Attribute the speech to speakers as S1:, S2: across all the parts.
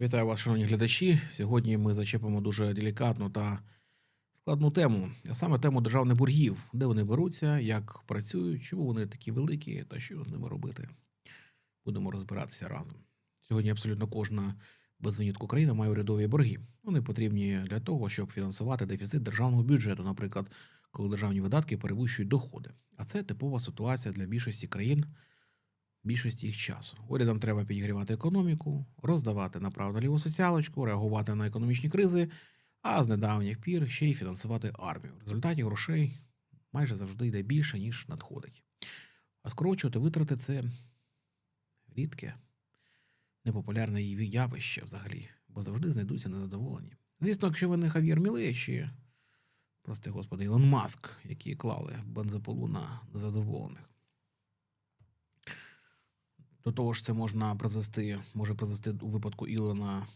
S1: Вітаю вас, шановні глядачі. Сьогодні ми зачепимо дуже делікатну та складну тему, а саме тему державних боргів, де вони беруться, як працюють, чому вони такі великі та що з ними робити. Будемо розбиратися разом. Сьогодні абсолютно кожна без винятку країна має урядові борги. Вони потрібні для того, щоб фінансувати дефіцит державного бюджету, наприклад, коли державні видатки перевищують доходи. А це типова ситуація для більшості країн більшості їх часу. Урядам треба підігрівати економіку, роздавати направо наліво соціалочку, реагувати на економічні кризи, а з недавніх пір ще й фінансувати армію. В результаті грошей майже завжди йде більше, ніж надходить. А скорочувати витрати це рідке, непопулярне явище взагалі, бо завжди знайдуться незадоволені. Звісно, якщо ви не Хав'єр Міле прости господи, Ілон Маск, які клали бензопилу на незадоволених. До того ж, це можна призвести, може призвести у випадку Ілона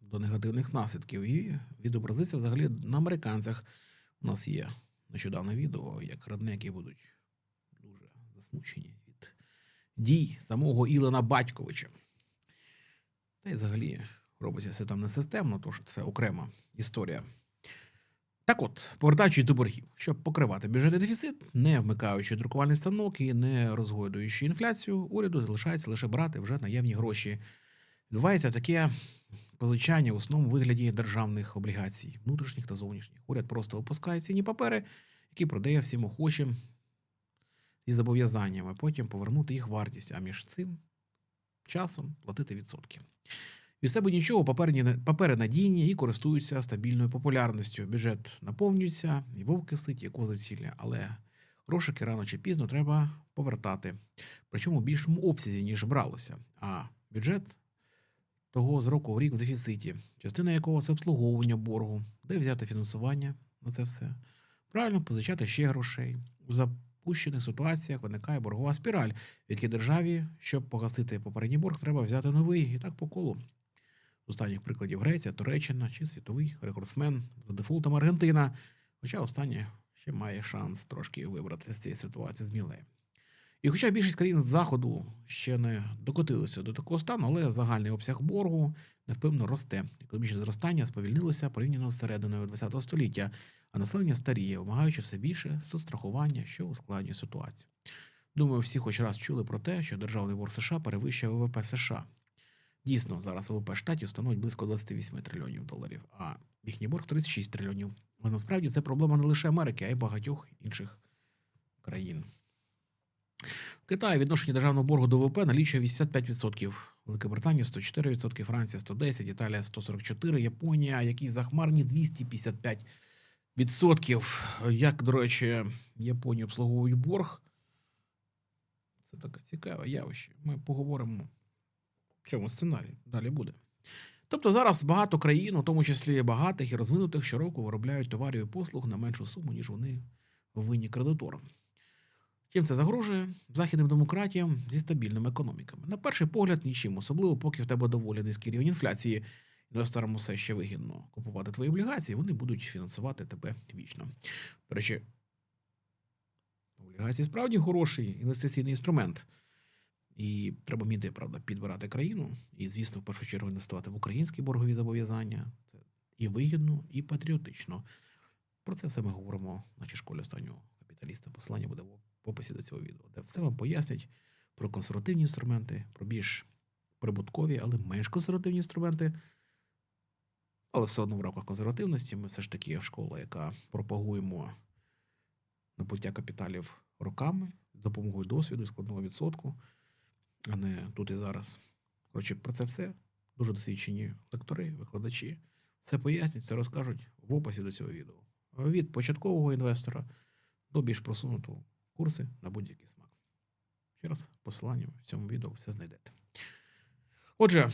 S1: до негативних наслідків і відобразиться взагалі на американцях. У нас є нещодавне відео, як роднеки будуть дуже засмучені від дій самого Ілона Батьковича. Та й взагалі робиться все там не системно, тож це окрема історія. Так от, повертаючись до боргів, щоб покривати бюджетний дефіцит, не вмикаючи друкувальний станок і не розгойдуючи інфляцію, уряду залишається лише брати вже наявні гроші. Відбувається таке позичання в основному вигляді державних облігацій, внутрішніх та зовнішніх. Уряд просто випускає цінні папери, які продає всім охочим зі зобов'язаннями, потім повернути їх вартість, а між цим часом платити відсотки. І все би нічого, паперні, папери надійні і користуються стабільною популярністю. Бюджет наповнюється, і вовки ситі, і кози цілі, але грошики рано чи пізно треба повертати. Причому в більшому обсязі, ніж бралося. А бюджет того з року в рік в дефіциті, частина якого це обслуговування боргу, де взяти фінансування на це все. Правильно позичати ще грошей. У запущених ситуаціях виникає боргова спіраль, в якій державі, щоб погасити попередній борг, треба взяти новий і так по колу. З останніх прикладів Греція, Туреччина чи світовий рекордсмен за дефолтом Аргентина. Хоча останнє ще має шанс трошки вибратися з цієї ситуації зміле. І хоча більшість країн з заходу ще не докотилися до такого стану, але загальний обсяг боргу невпевно росте. Економічне зростання сповільнилося порівняно з серединою ХХ століття, а населення старіє, вимагаючи все більше соцстрахування, що ускладнює ситуацію. Думаю, всі хоч раз чули про те, що державний борг США перевищує ВВП США. Дійсно, зараз ВВП штатів становить близько 28 трильйонів доларів, а їхній борг 36 трильйонів. Але насправді це проблема не лише Америки, а й багатьох інших країн. В Китаї відношення державного боргу до ВВП налічує 85%, Велика Британія 104%, Франція 110%, Італія 144%, Японія, якісь захмарні 255%. Як, до речі, Японія обслуговує борг. Це таке цікаве явище. Ми поговоримо в цьому сценарії. Далі буде. Тобто зараз багато країн, у тому числі багатих і розвинутих, щороку виробляють товарів і послуг на меншу суму, ніж вони винні кредиторам. Чим це загрожує західним демократіям зі стабільними економіками? На перший погляд, нічим, особливо, поки в тебе доволі низький рівень інфляції, інвесторам усе ще вигідно купувати твої облігації, вони будуть фінансувати тебе вічно. До речі, облігації справді хороший інвестиційний інструмент. І треба вміти, правда, підбирати країну. І, звісно, в першу чергу інвестувати в українські боргові зобов'язання. Це і вигідно, і патріотично. Про це все ми говоримо в нашій школі останнього капіталіста. Посилання буде в описі до цього відео, де все вам пояснять про консервативні інструменти, про більш прибуткові, але менш консервативні інструменти. Але все одно в рамках консервативності ми все ж таки школа, яка пропагуємо набуття капіталів роками з допомогою досвіду і складного відсотку а не тут і зараз. Коротше, про це все дуже досвідчені лектори, викладачі. Все пояснять, все розкажуть в описі до цього відео. Від початкового інвестора до більш просунутого курси на будь-який смак. Ще раз, посилання в цьому відео все знайдете. Отже,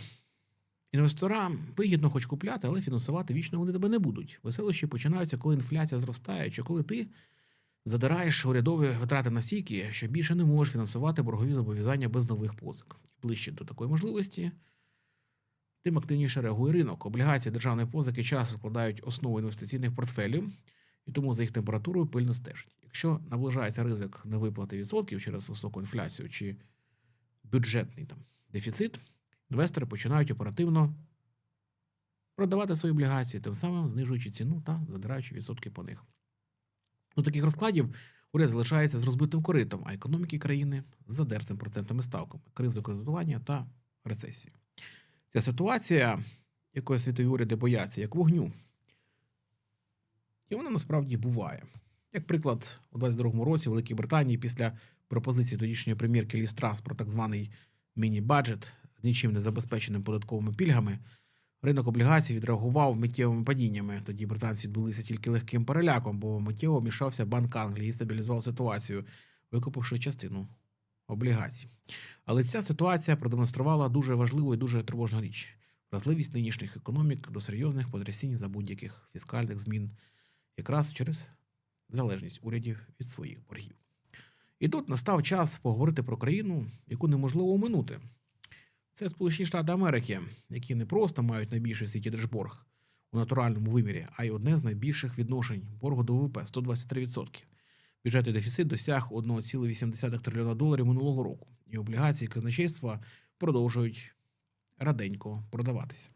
S1: інвесторам вигідно хоч купляти, але фінансувати вічно вони тебе не будуть. Веселощі починаються, коли інфляція зростає, чи коли ти задираєш урядові витрати настільки, що більше не можеш фінансувати боргові зобов'язання без нових позик. Ближче до такої можливості, тим активніше реагує ринок. Облігації державної позики часто складають основу інвестиційних портфелів, і тому за їх температурою пильно стежать. Якщо наближається ризик невиплати відсотків через високу інфляцію чи бюджетний там дефіцит, інвестори починають оперативно продавати свої облігації, тим самим знижуючи ціну та задираючи відсотки по них. До таких розкладів уряд залишається з розбитим коритом, а економіки країни з задертим процентними ставками, кризою кредитування та рецесією. Ця ситуація, якої світові уряди бояться, як вогню. І вона насправді буває. Як приклад, у 22-му році в Великій Британії після пропозиції тодішньої прем'єрки Лі Страс про так званий міні-баджет з нічим не забезпеченим податковими пільгами, ринок облігацій відреагував миттєвими падіннями. Тоді британці відбулися тільки легким переляком, бо миттєво вмішався Банк Англії і стабілізував ситуацію, викупивши частину облігацій. Але ця ситуація продемонструвала дуже важливу і дуже тривожну річ вразливість нинішніх економік до серйозних потрясінь за будь-яких фіскальних змін, якраз через залежність урядів від своїх боргів. І тут настав час поговорити про країну, яку неможливо оминути. Це Сполучені Штати Америки, які не просто мають найбільший в світі держборг у натуральному вимірі, а й одне з найбільших відношень боргу до ВВП 123%. Бюджетний дефіцит досяг 1,8 трильйона доларів минулого року, і облігації казначейства продовжують раденько продаватися.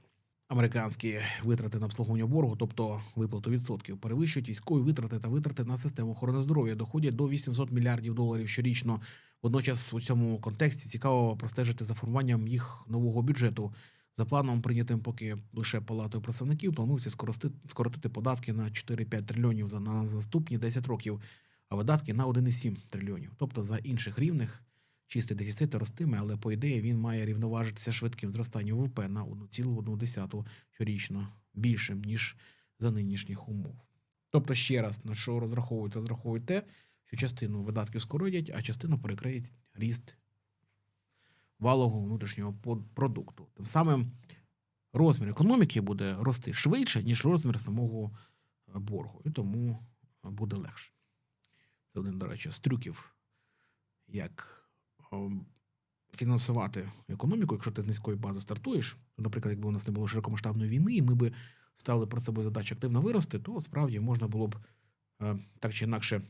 S1: Американські витрати на обслуговування боргу, тобто виплату відсотків, перевищують військові витрати та витрати на систему охорони здоров'я, доходять до 800 мільярдів доларів щорічно. Водночас у цьому контексті цікаво простежити за формуванням їх нового бюджету. За планом, прийнятим поки лише палатою представників, планується скорости- скоротити податки на 4-5 трильйонів за на наступні 10 років, а видатки на 1,7 трильйонів. Тобто за інших рівних чистий дефіцит ростиме, але по ідеї він має рівноважитися швидким зростанням ВВП на 1,1 щорічно більшим ніж за нинішніх умов. Тобто, ще раз на що розраховують, розраховують те, що частину видатків скоротять, а частину перекриє ріст валового внутрішнього продукту. Тим самим розмір економіки буде рости швидше, ніж розмір самого е, боргу, і тому е, буде легше. Це один, до речі, з трюків, як ем, фінансувати економіку, якщо ти з низької бази стартуєш. Наприклад, якби у нас не було широкомасштабної війни, і ми би ставили перед собою задачу активно вирости, то справді можна було б е, так чи інакше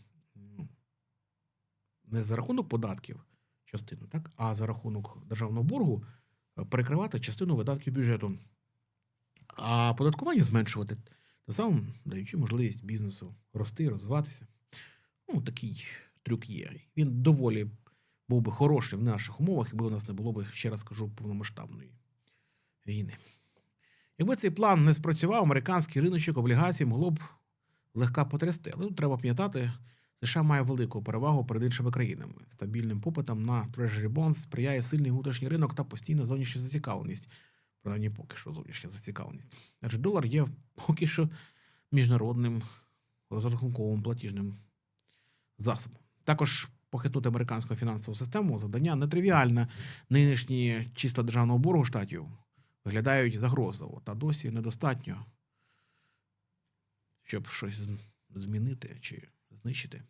S1: не за рахунок податків частину, так, а за рахунок державного боргу е, перекривати частину видатків бюджету, а податкування зменшувати, тим самим даючи можливість бізнесу рости, розвиватися. Ну, такий трюк є. Він доволі був би хороший в наших умовах, якби у нас не було б, ще раз кажу, повномасштабної війни. Якби цей план не спрацював, американський риночок облігацій могло б легка потрясти. Але тут треба пам'ятати, США має велику перевагу перед іншими країнами. Стабільним попитом на Treasury Bonds сприяє сильний внутрішній ринок та постійна зовнішня зацікавленість. Принаймні, поки що зовнішня зацікавленість. Адже долар є поки що міжнародним розрахунковим платіжним засобом. Також похитнути американську фінансову систему завдання нетривіальне. Нинішні числа державного боргу штатів виглядають загрозливо, та досі недостатньо, щоб щось змінити чи знищити.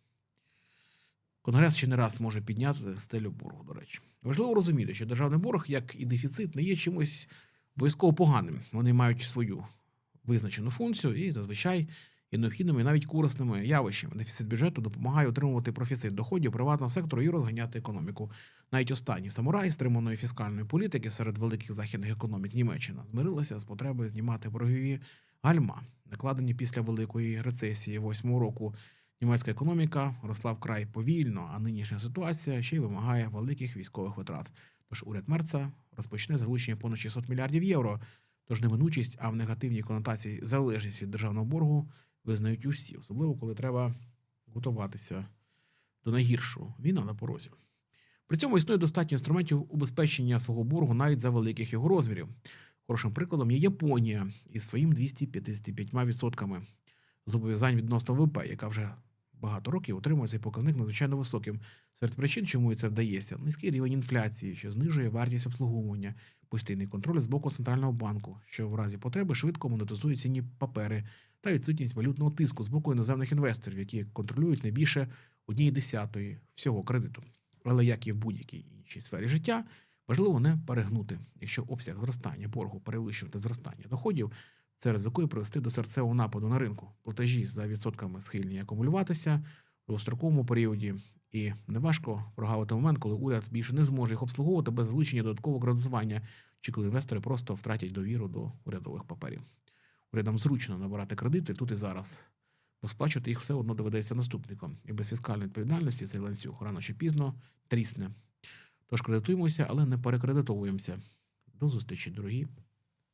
S1: Конгрес ще не раз може підняти стелю боргу, до речі. Важливо розуміти, що державний борг, як і дефіцит, не є чимось обов'язково поганим. Вони мають свою визначену функцію і зазвичай є необхідними і навіть корисними явищами. Дефіцит бюджету допомагає отримувати профіцит доходів приватного сектору і розганяти економіку. Навіть останній самурай стриманої фіскальної політики серед великих західних економік Німеччина змирилася з потребою знімати боргові гальма, накладені після великої рецесії восьмого року. Німецька економіка росла вкрай повільно, а нинішня ситуація ще й вимагає великих військових витрат. Тож уряд Мерца розпочне залучення понад 600 мільярдів євро. Тож неминучість, а в негативній конотації залежність від державного боргу визнають усі, особливо коли треба готуватися до найгіршого війна на порозі. При цьому існує достатньо інструментів убезпечення свого боргу навіть за великих його розмірів. Хорошим прикладом є Японія із своїм 255% зобов'язань відносно ВВП, яка вже багато років отримує цей показник надзвичайно високим. Серед причин, чому це вдається, низький рівень інфляції, що знижує вартість обслуговування, постійний контроль з боку центрального банку, що в разі потреби швидко монетизує цінні папери, та відсутність валютного тиску з боку іноземних інвесторів, які контролюють не більше однієї десятої всього кредиту. Але як і в будь-якій іншій сфері життя, важливо не перегнути. Якщо обсяг зростання боргу перевищувати зростання доходів, це ризикує привести до серцевого нападу на ринку. Платежі за відсотками схильні акумулюватися в довгостроковому періоді, і неважко прогавити момент, коли уряд більше не зможе їх обслуговувати без залучення додаткового кредитування чи коли інвестори просто втратять довіру до урядових паперів. Урядам зручно набирати кредити тут і зараз, бо сплачувати їх все одно доведеться наступникам. І без фіскальної відповідальності цей ланцюг рано чи пізно трісне. Тож кредитуємося, але не перекредитовуємося. До зустрічі, дорогі